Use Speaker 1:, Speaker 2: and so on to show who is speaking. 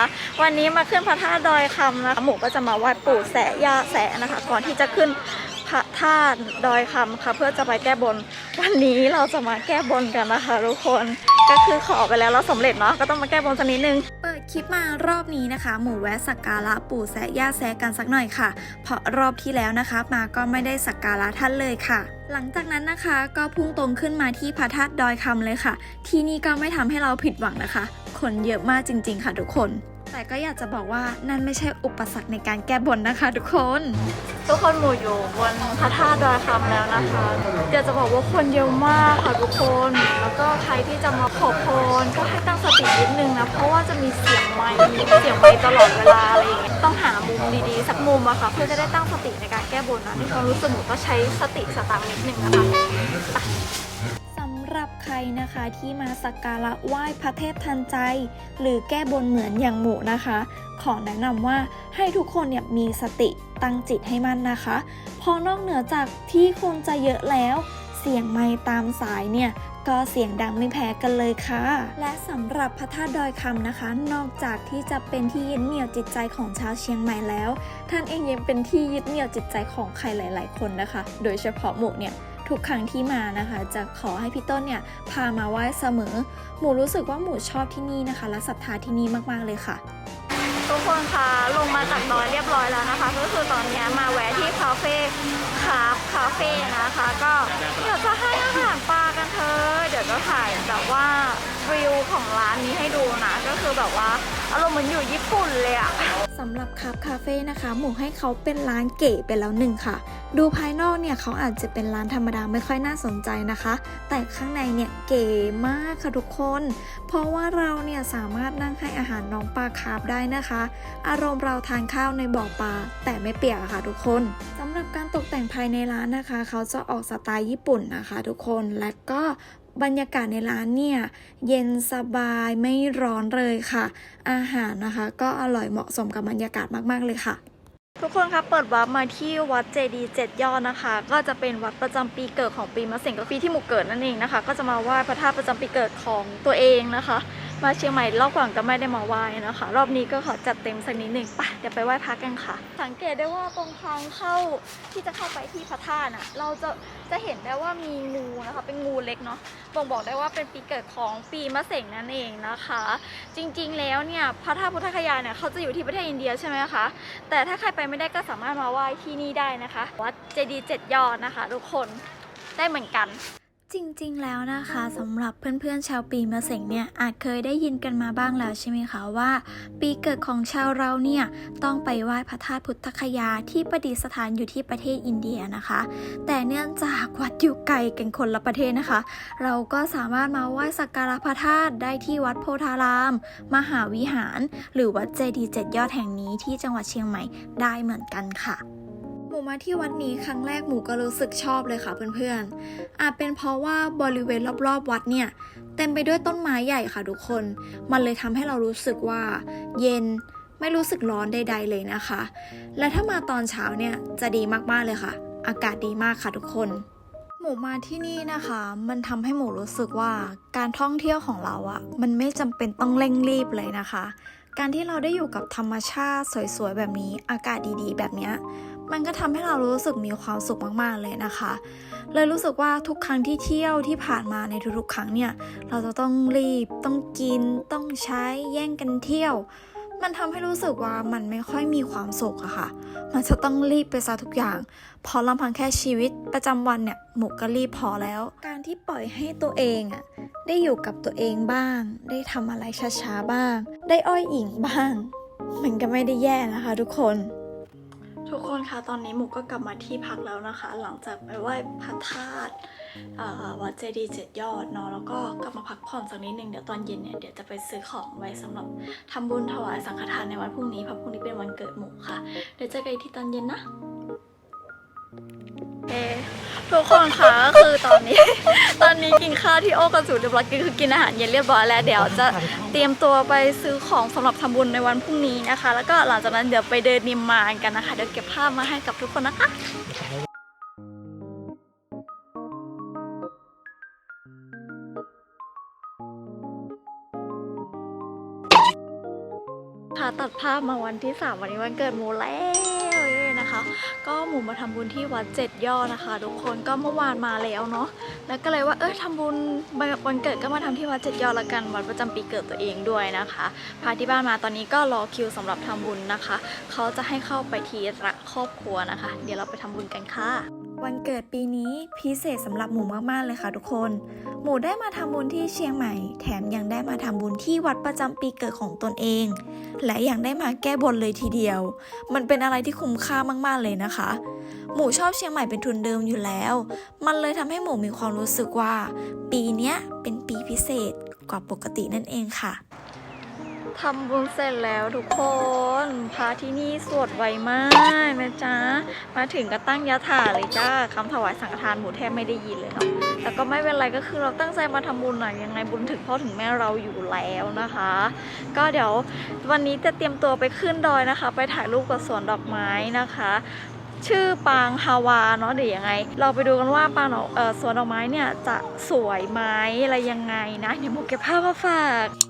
Speaker 1: คะวันนี้มาขึ้นพระธาตุดอยคำนะคะหมูก็จะมาไหว้ปู่แสะย่าแสะนะคะ ก่อนที่จะขึ้นพระธาตุดอยคำค่ะเพื่อจะไปแก้บน วันนี้เราจะมาแก้บนกันนะคะทุกคนก็คือขอไปแล้วเราสำเร็จเนาะก็ต้องมาแก้บนสักนิดนึง เปิดคลิปมารอบนี้นะคะ หมูแวะสักการะปู่แสะย่าแสะกันสักหน่อยค่ะ เพราะรอบที่แล้วนะคะ มาก็ไม่ได้สักการะท่านเลยค่ะ หลังจากนั้นนะคะก็พุ่งตรงขึ้นมาที่พระธาตุดอยคำเลยค่ะ ที่นี่ก็ไม่ทำให้เราผิดหวังนะคะ คนเยอะมากจริง ๆ ค่ะทุกคน แต่ก็อยากจะบอกว่านั่นไม่ใช่อุปสรรคในการแก้บนนะคะ ทุกคน ทุกคนหมู่อยู่บนพระธาตุดอยคำแล้วนะคะอยากจะบอกว่าคนเยอะมากค่ะทุกคน แล้วก็ใครที่จะมาขอพรก็ให้ตั้งสตินิดนึงนะ เพราะว่าจะมีเสียงไม้เสียงไม้ตลอดเวลาอะไรอย่างเงี้ยต้องหามุมดีๆ สักมุมอะค่ะ เพื่อจะได้ตั้งสติในการแก้บนนะในความรู้สึกหนูก็ใช้สติสตางค์นิดนึงนะคะไปำหรับใครนะคะที่มาสักการะไหว้พระเทพทันใจ หรือแก้บนเหมือนอย่างหมูนะคะ ขอแนะนำว่าให้ทุกคนเนี่ยมีสติตั้งจิตให้มั่นนะคะเพอนอกเหนือจากที่คนจะเยอะแล้ว เสียงไม้ตามสายเนี่ยก็เสียงดังไม่แพ้กันเลยค่ะ และสำหรับพระธาตุดอยคำนะคะ นอกจากที่จะเป็นที่ยึดเหนี่ยวจิตใจของชาวเชียงใหม่แล้ว ท่านเองยังเป็นที่ยึดเหนี่ยวจิตใจของใครหลาย ๆ คนนะคะ โดยเฉพาะหมูเนี่ย ทุกครั้งที่มานะคะ จะขอให้พี่ต้นเนี่ยพามาไหว้เสมอ หมูรู้สึกว่าหมูชอบที่นี่นะคะ และศรัทธาที่นี่มากๆเลยค่ะ ทุกคนคะลงมาจากดอยเรียบร้อยแล้วนะคะ ก็คือตอนนี้มาแวะที่คาเฟ่คาฟคาเฟ่นะคะ ก็เดี๋ยวจะให้อาหารปลากันเธอะเดี๋ยวจะถ่ายแบบว่า วิวของร้านนี้ให้ดูนะ ก็คือแบบว่าอารมณ์เหมือนอยู่ญี่ปุ่นเลยอะสำหรับคาฟคาเฟ่นะคะ หมูให้เขาเป็นร้านเก๋ไปแล้วหนึ่งค่ะ ดูภายนอกเนี่ยเขาอาจจะเป็นร้านธรรมดาไม่ค่อยน่าสนใจนะคะ แต่ข้างในเนี่ยเก๋มากค่ะทุกคน เพราะว่าเราเนี่ยสามารถนั่งให้อาหารน้องปลาคาร์ฟได้นะคะ อารมณ์เราทานข้าวในบ่อปลาแต่ไม่เปียกอะค่ะทุกคนสำหรับการตกแต่งภายในร้านนะคะ เขาจะออกสไตล์ญี่ปุ่นนะคะ ทุกคนและก็ บรรยากาศในร้านเนี่ยเย็นสบายไม่ร้อนเลยค่ะ อาหารนะคะ ก็อร่อยเหมาะสมกับบรรยากาศมากๆเลยค่ะ ทุกคนคะเปิดวาร์ปมาที่วัดเจดียเจ็ดยอดนะคะ ก็จะเป็นวัดประจำปีเกิดของปีมะเส็งก็ปีที่หมูเกิดนั่นเองนะคะ ก็จะมาไหว้พระธาตุประจำปีเกิดของตัวเองนะคะ มาเชียงใหม่รอบก่อนก็ไม่ได้มาไหว้นะคะ รอบนี้ก็ขอจัดเต็มสักนิดหนึ่งไปเดี๋ยวไปไหว้พระกันค่ะ สังเกตได้ว่าตรงทางเข้าที่จะเข้าไปที่พระธาตุน่ะ เราจะจะเห็นได้ว่ามีงูนะคะ เป็นงูเล็กเนาะบ่งบอกได้ว่าเป็นปีเกิดของปีมะเส็งนั่นเองนะคะ จริงๆแล้วเนี่ยพระธาตุพุทธคยาเนี่ยเขาจะอยู่ที่ประเทศอินเดียใช่ไหมคะ แต่ถ้าใครไปไม่ได้ก็สามารถมาไหว้ที่นี่ได้นะคะ วัดเจดีย์เจ็ดยอดนะคะ ทุกคนได้เหมือนกัน จริงๆ แล้วนะคะสำหรับเพื่อนๆ ชาวปีมะเส็งเนี่ยอาจเคยได้ยินกันมาบ้างแล้วใช่ไหมคะว่า ปีเกิดของชาวเราเนี่ยต้องไปไหว้พระธาตุพุทธคยาที่ประดิษฐานอยู่ที่ประเทศอินเดียนะคะ แต่เนื่องจากวัดอยู่ไกลกันคนละประเทศนะคะ เราก็สามารถมาไหว้สักการะพระธาตุได้ที่วัดโพธาราม มหาวิหาร หรือวัดเจดีย์เจ็ดยอดแห่งนี้ที่จังหวัดเชียงใหม่ได้เหมือนกันค่ะ มาที่วัดนี้ครั้งแรกหมูก็รู้สึกชอบเลยค่ะเพื่อนๆ อาจเป็นเพราะว่าบริเวณรอบๆวัดเนี่ยเต็มไปด้วยต้นไม้ใหญ่ค่ะทุกคน มันเลยทำให้เรารู้สึกว่า เย็นไม่รู้สึกร้อนใด ๆ เลยนะคะ และถ้ามาตอนเช้าเนี่ยจะดีมากๆเลยค่ะ อากาศดีมากค่ะทุกคน หมูมาที่นี่นะคะ มันทำให้หมูรู้สึกว่าการท่องเที่ยวของเราอะ่ะ มันไม่จำเป็นต้องเร่งรีบเลยนะคะ การที่เราได้อยู่กับธรรมชาติสวยๆแบบนี้ อากาศดีๆ แบบเนี้ย มันก็ทำให้เรารู้สึกมีความสุขมากๆเลยนะคะ เลยรู้สึกว่าทุกครั้งที่เที่ยวที่ผ่านมาในทุกๆ ครั้งเนี่ยเราจะต้องรีบต้องกิน ต้องใช้แย่งกันเที่ยว มันทำให้รู้สึกว่ามันไม่ค่อยมีความสุขอะค่ะ มันจะต้องรีบไปซะทุกอย่าง พอลำพังแค่ชีวิตประจำวันเนี่ยหมูก็รีบพอแล้ว การที่ปล่อยให้ตัวเองอะได้อยู่กับตัวเองบ้าง ได้ทำอะไรช้าๆบ้าง ได้อ้อยอิงบ้าง มันก็ไม่ได้แย่นะคะทุกคน ทุกคนคะตอนนี้หมูก็กลับมาที่พักแล้วนะคะ หลังจากไปไหว้พระธาตุวัดเจดีย์เจ็ดยอดเนาะแล้วก็กลับมาพักผ่อนสักนิดนึงเดี๋ยวตอนเย็นเนี่ยเดี๋ยวจะไปซื้อของไว้สำหรับทำบุญถวายสังฆทานในวันพรุ่งนี้เพราะพรุ่งนี้เป็นวันเกิดหมูค่ะ เดี๋ยวเจอกันที่ตอนเย็นนะเอ ทุกคนคะก็คือตอนนี้ ตอนนี้กินข้าวที่โอกระจูเรียบร้อยคือกินอาหารเย็นเรียบร้อยแล้วเดี๋ยวจะเตรียมตัวไปซื้อของสำหรับทำบุญในวันพรุ่งนี้นะคะ แล้วก็หลังจากนั้นเดี๋ยวไปเดินนิมมานกันนะคะเดี๋ยวเก็บภาพมาให้กับทุกคนนะคะทพาตัดภาพมาวันที่ 3 วันนี้วันเกิดหมูแล้ว นะคะ ก็หมูมาทำบุญที่วัดเจ็ดยอดนะคะ ทุกคนก็เมื่อวานมาแล้วเนาะแล้วก็เลยว่าเออทำบุญวันเกิดก็มาทำที่วัดเจ็ดยอดละกันวันประจำปีเกิดตัวเองด้วยนะคะพาที่บ้านมาตอนนี้ก็รอคิวสำหรับทำบุญนะคะ เขาจะให้เข้าไปทีละครอบครัวนะคะ เดี๋ยวเราไปทำบุญกันค่ะ
Speaker 2: วันเกิดปีนี้พิเศษสำหรับหมูมากๆเลยค่ะทุกคน หมูได้มาทำบุญที่เชียงใหม่ แถมยังได้มาทำบุญที่วัดประจำปีเกิดของตนเอง และยังได้มาแก้บนเลยทีเดียว มันเป็นอะไรที่คุ้มค่ามากๆเลยนะคะ หมูชอบเชียงใหม่เป็นทุนเดิมอยู่แล้ว มันเลยทำให้หมูมีความรู้สึกว่า ปีนี้เป็นปีพิเศษกว่าปกตินั่นเองค่ะ
Speaker 1: ทำบุญเสร็จแล้วทุกคนพระที่นี่สวดไวมากนะจ๊ะ มาถึงก็ตั้งยะถาเลยจ้าคำถวายสังฆทานหมูแทบไม่ได้ยินเลยเนาะแต่ก็ไม่เป็นไรก็คือเราตั้งใจมาทำบุญหน่อยยังไงบุญถึงพ่อถึงแม่เราอยู่แล้วนะคะ ก็เดี๋ยววันนี้จะเตรียมตัวไปขึ้นดอยนะคะ ไปถ่ายรูปกับสวนดอกไม้นะคะชื่อปางฮาวาเนาะเดี๋ยวยังไง เราไปดูกันว่าปางสวนดอกไม้เนี่ยจะสวยไหมอะไรยังไงนะเดี๋ยวโมเก็บภาพมาฝาก